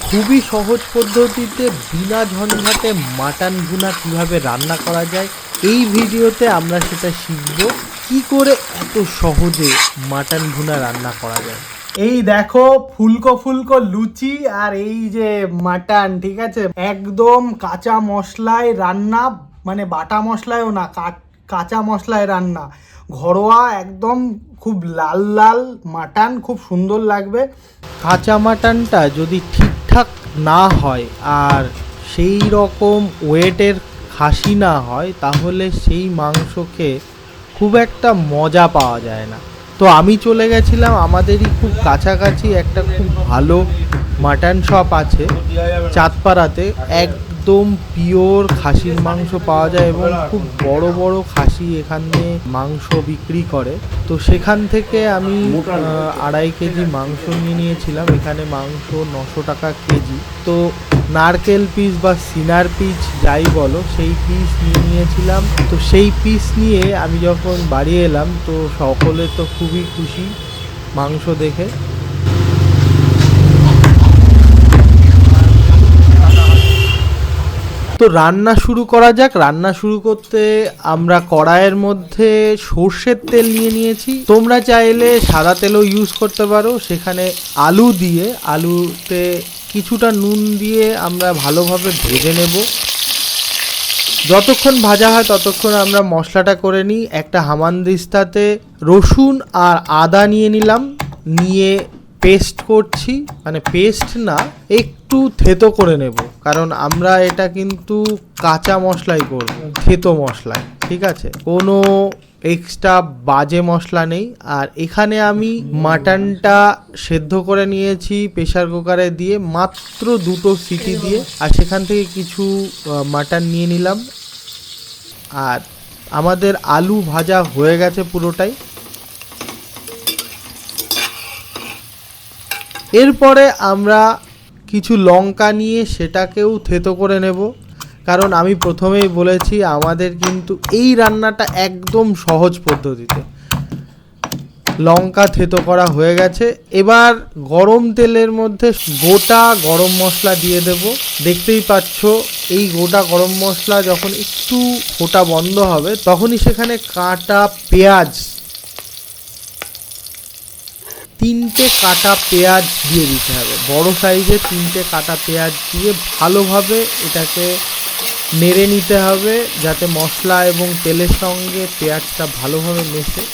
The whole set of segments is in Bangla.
খুবই সহজ পদ্ধতিতে বিনা ঝঞ্ঝাটে মাটন ভুনা কীভাবে রান্না করা যায় এই ভিডিওতে আমরা সেটা শিখব। কি করে এত সহজে মাটন ভুনা রান্না করা যায়। এই দেখো ফুলকো ফুলকো লুচি আর এই যে মাটন ঠিক আছে? একদম কাঁচা মশলায় রান্না মানে বাটা মশলায়ও না কাঁচা মশলায় রান্না। ঘরোয়া একদম খুব লাল লাল মাটন খুব সুন্দর লাগবে। কাঁচা মাটনটা যদি ঠিকঠাক না হয় আর সেই রকম ওয়েটের খাসি না হয়, তাহলে সেই মাংসকে খুব একটা মজা পাওয়া যায় না। তো আমি চলে গেছিলাম, আমাদেরই খুব কাছাকাছি একটা খুব ভালো মাটন শপ আছে, চাঁদপাড়াতে। একদম পিওর খাসির মাংস পাওয়া যায় এবং খুব বড় বড় খাসি এখানে মাংস বিক্রি করে। তো সেখান থেকে আমি আড়াই কেজি মাংস নিয়ে নিয়েছিলাম। এখানে মাংস নশো টাকা কেজি। তো নারকেল পিস বা সিনার পিস যাই বলো, সেই পিস নিয়ে নিয়েছিলাম। তো সেই পিস নিয়ে আমি যখন বাড়ি এলাম, তো সকলে তো খুবই খুশি মাংস দেখে। তো রান্না শুরু করা যাক। রান্না শুরু করতে আমরা কড়াইয়ের মধ্যে সর্ষের তেল নিয়ে নিয়েছি। তোমরা চাইলে সাদা তেলও ইউজ করতে পারো। সেখানে আলু দিয়ে, আলুতে কিছুটা নুন দিয়ে আমরা ভালোভাবে ভেজে নেব। যতক্ষণ ভাজা হয় ততক্ষণ আমরা মশলাটা করে নিই। একটা হামানদিস্তাতে রসুন আর আদা নিয়ে নিলাম। নিয়ে পেস্ট করছি। মানে পেস্ট না একটু থেতো করে নেব। কারণ আমরা এটা কিন্তু কাঁচা মশলাই করব, থেতো মশলায় ঠিক আছে? কোনো এক্সট্রা বাজে মশলা নেই। আর এখানে আমি মাটনটা সেদ্ধ করে নিয়েছি প্রেসার কুকারে দিয়ে মাত্র দুটো সিটি দিয়ে। আর সেখান থেকে কিছু মাটন নিয়ে নিলাম। আর আমাদের আলু ভাজা হয়ে গেছে পুরোটাই। এরপরে আমরা কিছু লঙ্কা নিয়ে সেটাকেও থেতো করে নেব। কারণ আমি প্রথমেই বলেছি, আমাদের কিন্তু এই রান্নাটা একদম সহজ পদ্ধতিতে। লঙ্কা থেতো করা হয়ে গেছে। এবার গরম তেলের মধ্যে গোটা গরম মশলা দিয়ে দেব। দেখতেই পাচ্ছ, এই গোটা গরম মশলা যখন একটু ফোটা বন্ধ হবে, তখনই সেখানে কাটা পেঁয়াজ তিনটে কাটা পেঁয়াজ দিয়ে দিতে হবে। বড় সাইজে তিনটে কাটা পেঁয়াজ দিয়ে ভালোভাবে এটাকে নেড়ে নিতে হবে যাতে মশলা এবং তেলের সঙ্গে পেঁয়াজটা ভালোভাবে মেশে।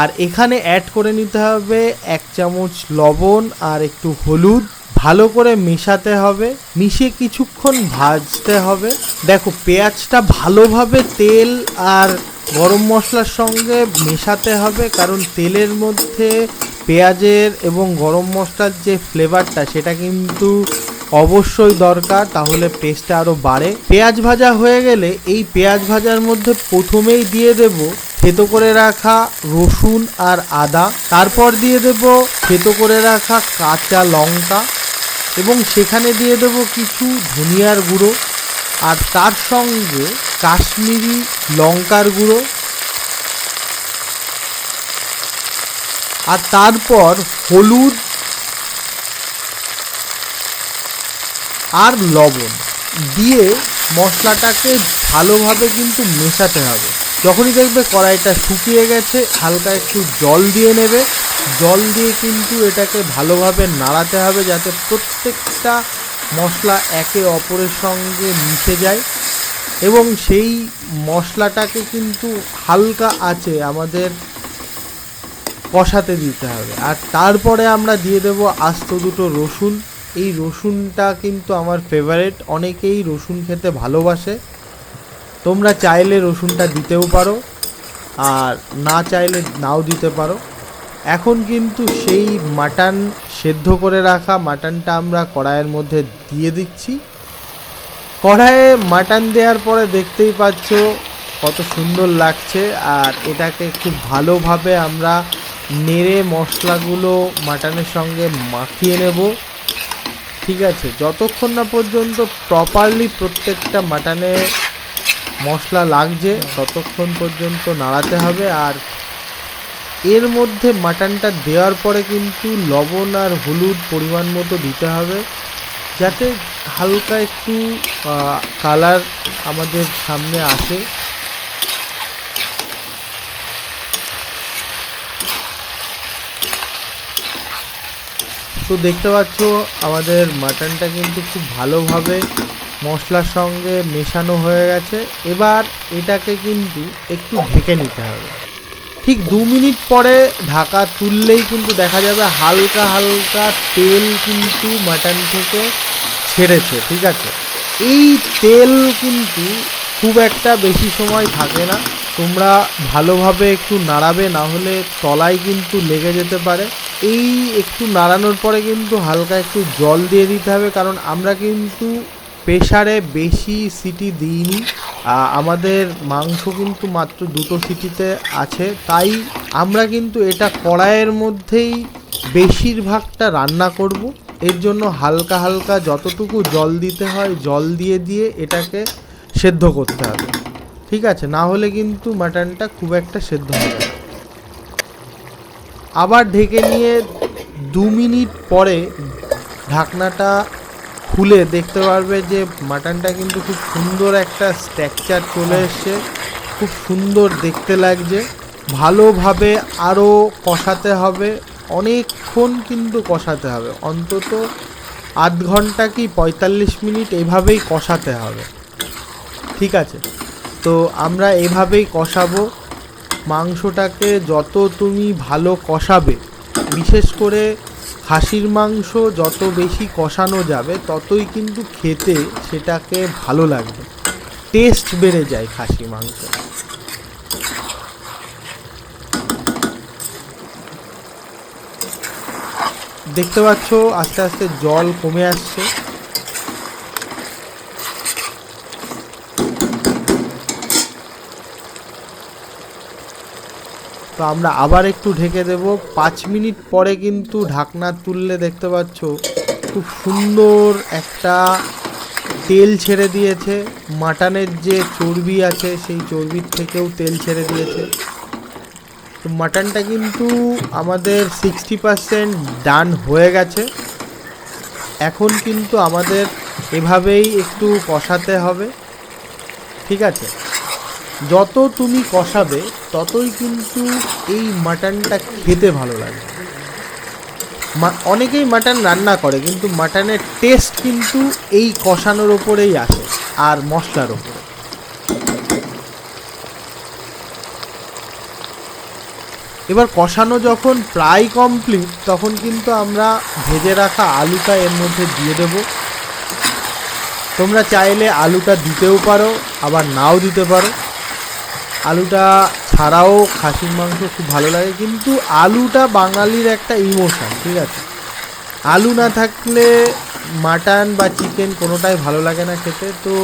আর এখানে অ্যাড করে নিতে হবে এক চামচ লবণ আর একটু হলুদ। ভালো করে মেশাতে হবে, মিশিয়ে কিছুক্ষণ ভাজতে হবে। দেখো, পেঁয়াজটা ভালোভাবে তেল আর গরম মশলার সঙ্গে মেশাতে হবে, কারণ তেলের মধ্যে পেঁয়াজের এবং গরম মশলার যে ফ্লেভারটা সেটা কিন্তু অবশ্যই দরকার, তাহলে টেস্টটা আরও বাড়ে। পেঁয়াজ ভাজা হয়ে গেলে এই পেঁয়াজ ভাজার মধ্যে প্রথমেই দিয়ে দেব থেতো করে রাখা রসুন আর আদা। তারপর দিয়ে দেব থেতো করে রাখা কাঁচা লঙ্কা। এবং সেখানে দিয়ে দেব কিছু ধনিয়ার গুঁড়ো। আর তার সঙ্গে কাশ্মীরি লঙ্কার গুঁড়ো। আর তারপর হলুদ আর লবণ দিয়ে মশলাটাকে ভালোভাবে কিন্তু মেশাতে হবে। যখনই দেখবে কড়াইটা শুকিয়ে গেছে, হালকা একটু জল দিয়ে নেবে। জল দিয়ে কিন্তু এটাকে ভালোভাবে নাড়াতে হবে যাতে প্রত্যেকটা মশলা একে অপরের সঙ্গে মিশে যায়। এবং সেই মশলাটাকে কিন্তু হালকা আছে আমাদের কষাতে দিতে হবে। আর তারপরে আমরা দিয়ে দেব আস্ত দুটো রসুন। এই রসুনটা কিন্তু আমার ফেভারেট অনেকেই রসুন খেতে ভালোবাসে। তোমরা চাইলে রসুনটা দিতেও পারো। আর না চাইলে নাও দিতে পারো। এখন কিন্তু সেই মাটন সেদ্ধ করে রাখা মাটনটা আমরা কড়াইয়ের মধ্যে দিয়ে দিচ্ছি। কড়াইয়ে মাটন দেওয়ার পরে দেখতেই পাচ্ছ কত সুন্দর লাগছে আর এটাকে খুব ভালোভাবে আমরা নেড়ে মশলাগুলো মাটনের সঙ্গে মাখিয়ে নেব। ঠিক আছে, যতক্ষণ না পর্যন্ত প্রপারলি প্রত্যেকটা মাটনে মশলা লাগছে, ততক্ষণ পর্যন্ত নাড়াতে হবে আর এর মধ্যে মাটনটা দেওয়ার পরে কিন্তু লবণ আর হলুদ পরিমাণ মতো দিতে হবে, যাতে হালকা একটু কালার আমাদের সামনে আসে। তো দেখতে পাচ্ছ, আমাদের মাটনটা কিন্তু খুব ভালোভাবে মশলার সঙ্গে মেশানো হয়ে গেছে। এবার এটাকে কিন্তু একটু ঢেকে নিতে হবে। ঠিক দু মিনিট পরে ঢাকা তুললেই কিন্তু দেখা যাবে হালকা হালকা তেল কিন্তু মাটন থেকে ছেড়েছে, ঠিক আছে? এই তেল কিন্তু খুব একটা বেশি সময় থাকে না। তোমরা ভালোভাবে একটু নাড়াবে, না হলে তলায় কিন্তু লেগে যেতে পারে। এই একটু নাড়ানোর পরে কিন্তু হালকা একটু জল দিয়ে দিতে হবে, কারণ আমরা কিন্তু প্রেশারে বেশি সিটি দিইনি। আমাদের মাংস কিন্তু মাত্র দুটো সিটিতে আছে, তাই আমরা কিন্তু এটা কড়াইয়ের মধ্যেই বেশিরভাগটা রান্না করব। এর জন্য হালকা হালকা যতটুকু জল দিতে হয়, জল দিয়ে দিয়ে এটাকে সেদ্ধ করতে হবে। ঠিক আছে? না হলে কিন্তু মাটনটা খুব একটা সেদ্ধ হবে আবার ঢেকে নিয়ে দু মিনিট পরে ঢাকনাটা খুলে দেখতে পারবে যে মাটনটা কিন্তু খুব সুন্দর একটা স্ট্রাকচার চলে এসছে। খুব সুন্দর দেখতে লাগছে। ভালোভাবে আরও কষাতে হবে। অনেকক্ষণ কিন্তু কষাতে হবে। অন্তত আধ ঘণ্টা কি পঁয়তাল্লিশ মিনিট এভাবেই কষাতে হবে। ঠিক আছে? তো আমরা এভাবেই কষাবো। মাংসটাকে যত তুমি ভালো কষাবে, বিশেষ করে খাসির মাংস যত বেশি কষানো যাবে, ততই কিন্তু খেতে সেটাকে ভালো লাগবে। টেস্ট বেড়ে যায় খাসি মাংস। দেখতে পাচ্ছ, আস্তে আস্তে জল কমে আসছে। তো আমরা আবার একটু ঢেকে দেব। পাঁচ মিনিট পরে কিন্তু ঢাকনা তুললে দেখতে পাচ্ছ খুব সুন্দর একটা তেল ছেড়ে দিয়েছে। মাটনের যে চর্বি আছে, সেই চর্বির থেকেও তেল ছেড়ে দিয়েছে। তো মাটনটা কিন্তু আমাদের সিক্সটি পারসেন্ট ডান হয়ে গেছে। এখন কিন্তু আমাদের এভাবেই একটু কষাতে হবে। ঠিক আছে? যত তুমি কষাবে, ততই কিন্তু এই মাটনটা খেতে ভালো লাগে। অনেকেই মাটন রান্না করে, কিন্তু মাটনের টেস্ট কিন্তু এই কষানোর ওপরেই আসে, আর মশলার ওপরে। এবার কষানো যখন প্রায় কমপ্লিট তখন কিন্তু আমরা ভেজে রাখা আলুটা এর মধ্যে দিয়ে দেবো। তোমরা চাইলে আলুটা দিতেও পারো, আবার নাও দিতে পারো। আলুটা ছাড়াও খাসির মাংস খুব ভালো লাগে, কিন্তু আলুটা বাঙালির একটা ইমোশন ঠিক আছে? আলু না থাকলে মাটন বা চিকেন কোনোটাই ভালো লাগে না খেতে, তো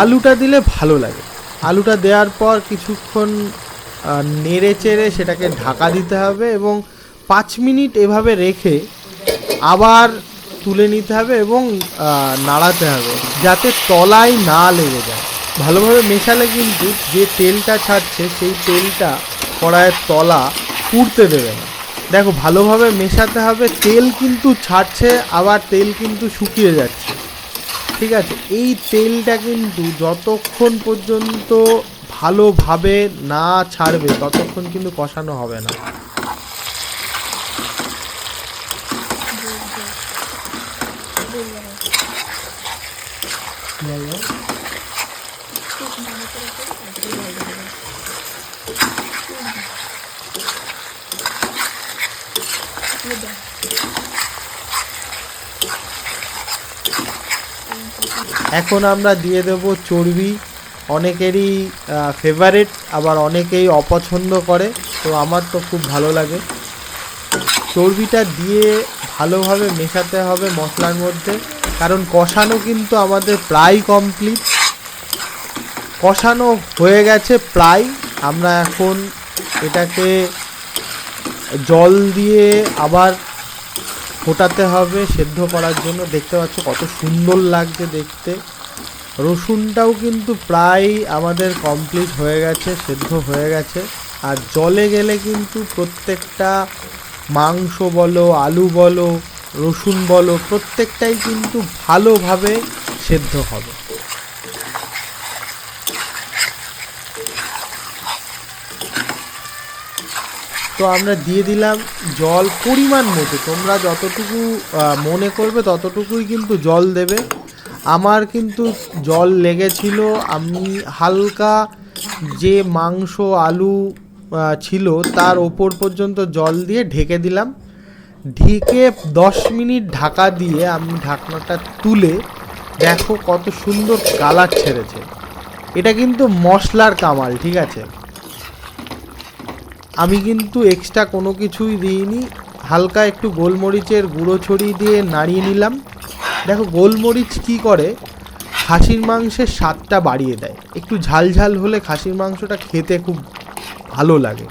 আলুটা দিলে ভালো লাগে। আলুটা দেওয়ার পর কিছুক্ষণ নেড়ে চেড়ে সেটাকে ঢাকা দিতে হবে এবং পাঁচ মিনিট এভাবে রেখে আবার তুলে নিতে হবে এবং নাড়াতে হবে, যাতে তলায় না লেগে যায়। ভালোভাবে মেশালে কিন্তু যে তেলটা ছাড়ছে, সেই তেলটা কড়াইয়ের তলা পুড়তে দেবে না। দেখো, ভালোভাবে মেশাতে হবে, তেল কিন্তু ছাড়ছে, আবার তেল কিন্তু শুকিয়ে যাচ্ছে। ঠিক আছে? এই তেলটা কিন্তু যতক্ষণ পর্যন্ত ভালোভাবে না ছাড়বে, ততক্ষণ কিন্তু কষানো হবে না। এখন আমরা দিয়ে দেব চর্বি। অনেকেরই ফেভারেট আবার অনেকেই অপছন্দ করে। তো আমার তো খুব ভালো লাগে। চর্বিটা দিয়ে ভালোভাবে মেশাতে হবে মশলার মধ্যে। কারণ কষানো কিন্তু আমাদের প্রায় কমপ্লিট কষানো হয়ে গেছে প্রায়। আমরা এখন এটাকে জল দিয়ে আবার ফোটাতে হবে, সেদ্ধ করার জন্য। দেখতে পাচ্ছ কত সুন্দর লাগছে দেখতে। রসুনটাও কিন্তু প্রায় আমাদের কমপ্লিট হয়ে গেছে, সেদ্ধ হয়ে গেছে। আর জলে গেলে কিন্তু প্রত্যেকটা মাংস বলো, আলু বলো, রসুন বলো, প্রত্যেকটাই কিন্তু ভালোভাবে সেদ্ধ হবে। তো আমরা দিয়ে দিলাম জল পরিমাণ মতো। তোমরা যতটুকু মনে করবে ততটুকুই কিন্তু জল দেবে। আমার কিন্তু জল লেগেছিল, আমি হালকা যে মাংস, আলু ছিল তার ওপর পর্যন্ত জল দিয়ে ঢেকে দিলাম। ঢেকে দশ মিনিট ঢাকা দিয়ে আমি ঢাকনাটা তুলে দেখো কত সুন্দর কালার ছেড়েছে। এটা কিন্তু মশলার কামাল, ঠিক আছে? আমি কিন্তু এক্সট্রা কোনো কিছুই দিইনি। হালকা একটু গোলমরিচের গুঁড়ো ছড়িয়ে দিয়ে নাড়িয়ে নিলাম। দেখো গোলমরিচ কি করে? খাসির মাংসের স্বাদটা বাড়িয়ে দেয়। একটু ঝাল ঝাল হলে খাসির মাংসটা খেতে খুব ভালো লাগে।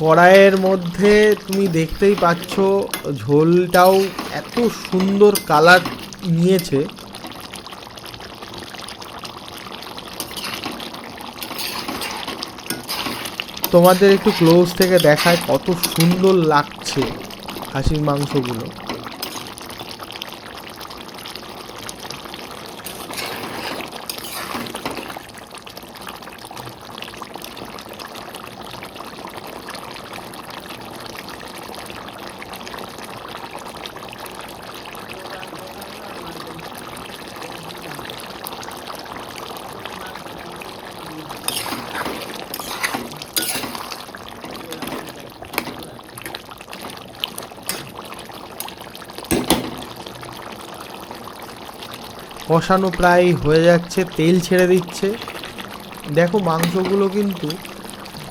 কড়াইয়ের মধ্যে তুমি দেখতেই পাচ্ছ ঝোলটাও এত সুন্দর কালার নিয়েছে। তোমাদের একটু ক্লোজ থেকে দেখায় কত সুন্দর লাগছে খাসির মাংসগুলো। কষানো প্রায় হয়ে যাচ্ছে, তেল ছেড়ে দিচ্ছে। দেখো, মাংসগুলো কিন্তু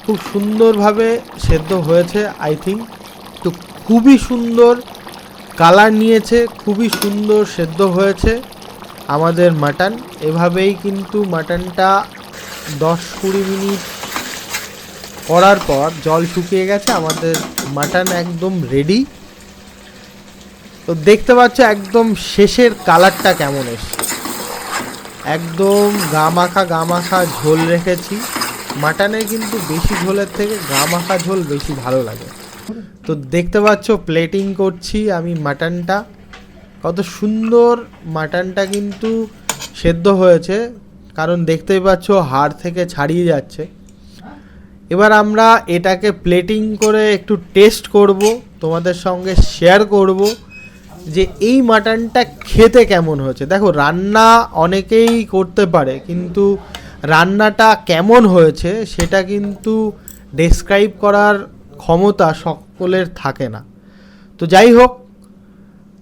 খুব সুন্দরভাবে সেদ্ধ হয়েছে আই থিঙ্ক তো খুবই সুন্দর কালার নিয়েছে, খুবই সুন্দর সেদ্ধ হয়েছে আমাদের মাটন। এভাবেই কিন্তু মাটনটা দশ কুড়ি মিনিট করার পর জল শুকিয়ে গেছে, আমাদের মাটন একদম রেডি তো দেখতে পাচ্ছ একদম শেষের কালারটা কেমন এসছে। একদম গামাখা গামাখা ঝোল রেখেছি। মাটনে কিন্তু বেশি ঝোলের থেকে গামাখা ঝোল বেশি ভালো লাগে। তো দেখতে পাচ্ছ প্লেটিং করছি আমি মাটনটা। কত সুন্দর মাটনটা কিন্তু সেদ্ধ হয়েছে, কারণ দেখতেই পাচ্ছ হাড় থেকে ছাড়িয়ে যাচ্ছে। এবার আমরা এটাকে প্লেটিং করে একটু টেস্ট করব, তোমাদের সঙ্গে শেয়ার করব। যে এই মাটনটা খেতে কেমন হয়েছে? দেখো, রান্না অনেকেই করতে পারে, কিন্তু রান্নাটা কেমন হয়েছে সেটা কিন্তু ডেসক্রাইব করার ক্ষমতা সকলের থাকে না। তো যাই হোক,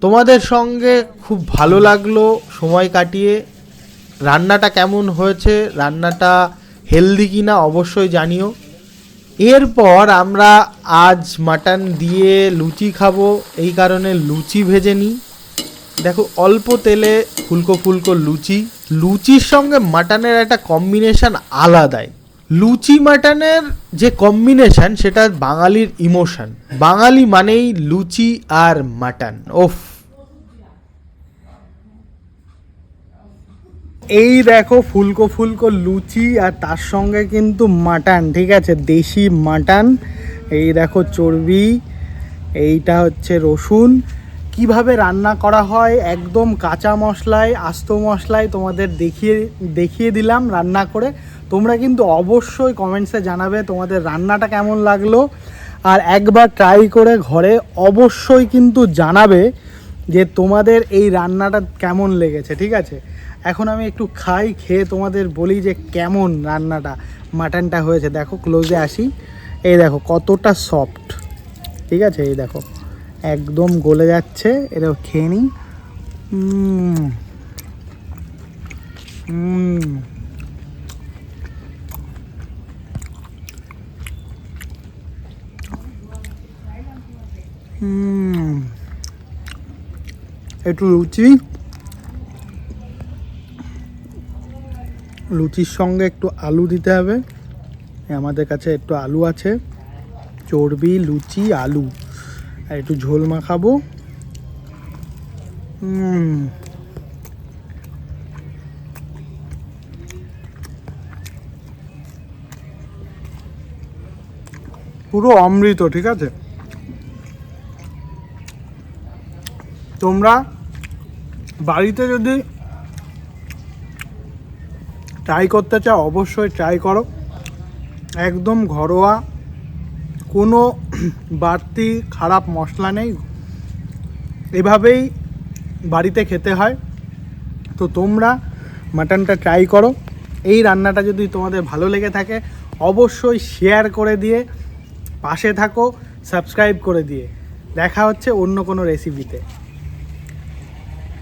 তোমাদের সঙ্গে খুব ভালো লাগল সময় কাটিয়ে। রান্নাটা কেমন হয়েছে? রান্নাটা হেলদি কিনা অবশ্যই জানিও। এরপর আমরা আজ মাটন দিয়ে লুচি খাব, এই কারণে লুচি ভেজে নিই। দেখো, অল্প তেলে ফুলকো ফুলকো লুচি। লুচির সঙ্গে মাটনের একটা কম্বিনেশান আলাদাই। লুচি মাটনের যে কম্বিনেশান সেটা বাঙালির ইমোশন বাঙালি মানেই লুচি আর মাটন। ওফ। এই দেখো ফুলকো ফুলকো লুচি আর তার সঙ্গে কিন্তু মাটন, ঠিক আছে? দেশি মাটন। এই দেখো চর্বি, এইটা হচ্ছে রসুন। কীভাবে রান্না করা হয়? একদম কাঁচা মশলায়, আস্ত মশলায় তোমাদের দেখিয়ে দেখিয়ে দিলাম রান্না করে। তোমরা কিন্তু অবশ্যই কমেন্টসে জানাবে তোমাদের রান্নাটা কেমন লাগল। আর একবার ট্রাই করে ঘরে অবশ্যই কিন্তু জানাবে যে তোমাদের এই রান্নাটা কেমন লেগেছে, ঠিক আছে? এখন আমি একটু খাই, খেয়ে তোমাদের বলি যে কেমন রান্নাটা, মাটনটা হয়েছে। দেখো ক্লোজে আসি। এই দেখো, কতটা সফট ঠিক আছে? এই দেখো, একদম গলে যাচ্ছে। এটা খেয়ে নিই। উম। একটু লুচি। লুচির সঙ্গে একটু আলু দিতে হবে। আমাদের কাছে একটু আলু আছে। চর্বি, লুচি, আলু। আর একটু ঝোল মাখাবো। পুরো অমৃত, ঠিক আছে? তোমরা বাড়িতে যদি ট্রাই করতে চাও, অবশ্যই ট্রাই করো। একদম ঘরোয়া, কোনো বাড়তি খারাপ মশলা নেই। এভাবেই বাড়িতে খেতে হয়। তো তোমরা মাটনটা ট্রাই করো। এই রান্নাটা যদি তোমাদের ভালো লেগে থাকে, অবশ্যই শেয়ার করে দিয়ে পাশে থাকো সাবস্ক্রাইব করে দিয়ে। দেখা হচ্ছে অন্য কোনো রেসিপিতে